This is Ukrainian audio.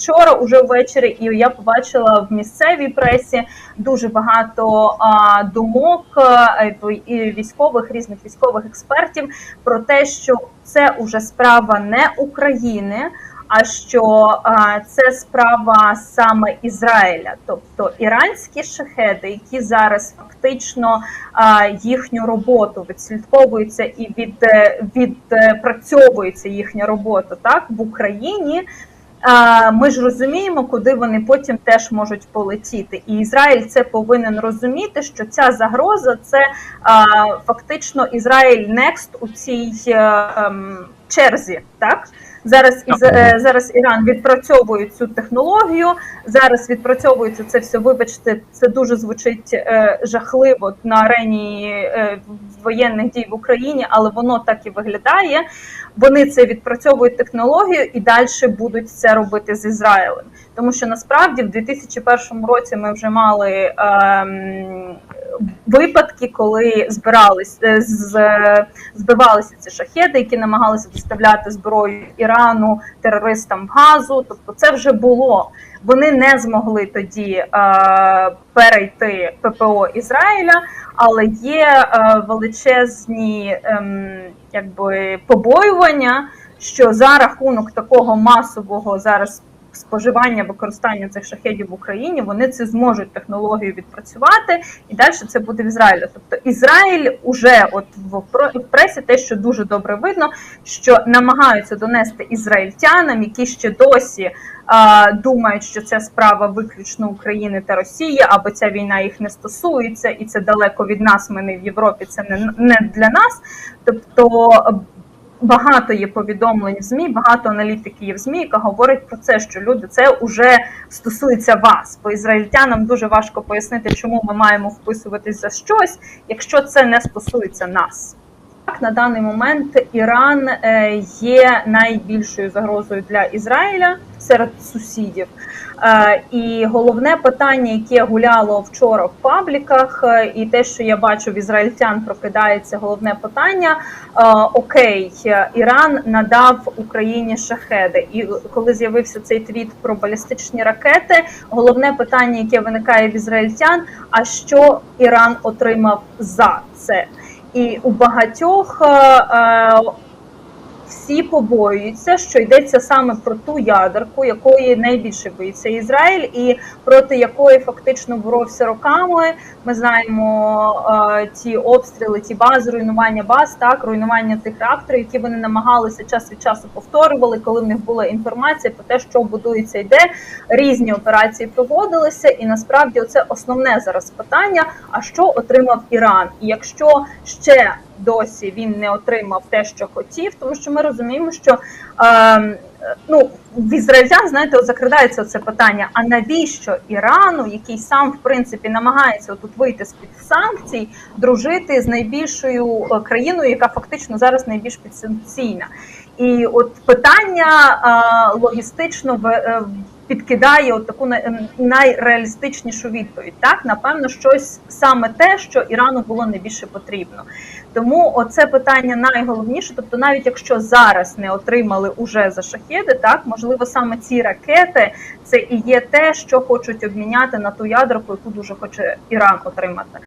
Вчора уже ввечері, і я побачила в місцевій пресі дуже багато а, думок а, і військових різних військових експертів про те, що це уже справа не України, а що а, це справа саме Ізраїля, тобто іранські шахеди, які зараз фактично а, їхню роботу відслідковуються і від, е, відпрацьовується їхня робота так в Україні. Ми ж розуміємо, куди вони потім теж можуть полетіти, і Ізраїль це повинен розуміти, що ця загроза це фактично Ізраїль Некст у цій е, ем, черзі. Так зараз із е, зараз Іран відпрацьовує цю технологію. Зараз відпрацьовується це все. Вибачте, це дуже звучить е, жахливо на арені е, воєнних дій в Україні, але воно так і виглядає. Вони це відпрацьовують технологію і далі будуть це робити з Ізраїлем. Тому що насправді в 2001 році ми вже мали ем, випадки, коли збирались е, з, збивалися ці шахеди, які намагалися доставляти зброю Ірану терористам в газу. Тобто, це вже було. Вони не змогли тоді е, перейти ППО Ізраїля, але є е, величезні ем, якби побоювання, що за рахунок такого масового зараз споживання використання цих шахедів в Україні вони це зможуть технологію відпрацювати, і далі це буде в Ізраїлі. Тобто Ізраїль уже от в пресі те, що дуже добре видно, що намагаються донести ізраїльтянам, які ще досі а, думають, що це справа виключно України та Росії, або ця війна їх не стосується, і це далеко від нас. Ми не в Європі, це не, не для нас. Тобто багато є повідомлень в ЗМІ, багато аналітиків є в ЗМІ, яка говорить про це, що люди це вже стосується вас. Бо ізраїльтянам дуже важко пояснити, чому ми маємо вписуватись за щось, якщо це не стосується нас. Так, на даний момент Іран е, є найбільшою загрозою для Ізраїля серед сусідів. Е, І головне питання, яке гуляло вчора в пабліках, е, і те, що я бачу в ізраїльтян, прокидається головне питання: е, окей, Іран надав Україні шахеди. І коли з'явився цей твіт про балістичні ракети, головне питання, яке виникає в ізраїльтян: а що Іран отримав за це? І у багатьох всі побоюються, що йдеться саме про ту ядерку, якої найбільше боїться Ізраїль, і проти якої фактично боровся роками. Ми знаємо е, ті обстріли, ті бази, руйнування баз, так руйнування тих реакторів, які вони намагалися час від часу повторювали, коли в них була інформація про те, що будується і де різні операції проводилися, і насправді це основне зараз питання: а що отримав Іран? І якщо ще досі він не отримав те, що хотів, тому що ми розуміємо, що е, ну в ізраїльтян, знаєте, от закрадається це питання: а навіщо Ірану, який сам в принципі намагається тут вийти з під санкцій, дружити з найбільшою е, країною, яка фактично зараз найбільш підсанкційна? І от питання е, логістично в. Підкидає от таку ем, найреалістичнішу відповідь. Так, напевно, щось саме те, що Ірану було найбільше потрібно. Тому оце питання найголовніше. Тобто, навіть якщо зараз не отримали уже за шахеди, так можливо, саме ці ракети це і є те, що хочуть обміняти на ту ядерку, яку дуже хоче Іран отримати.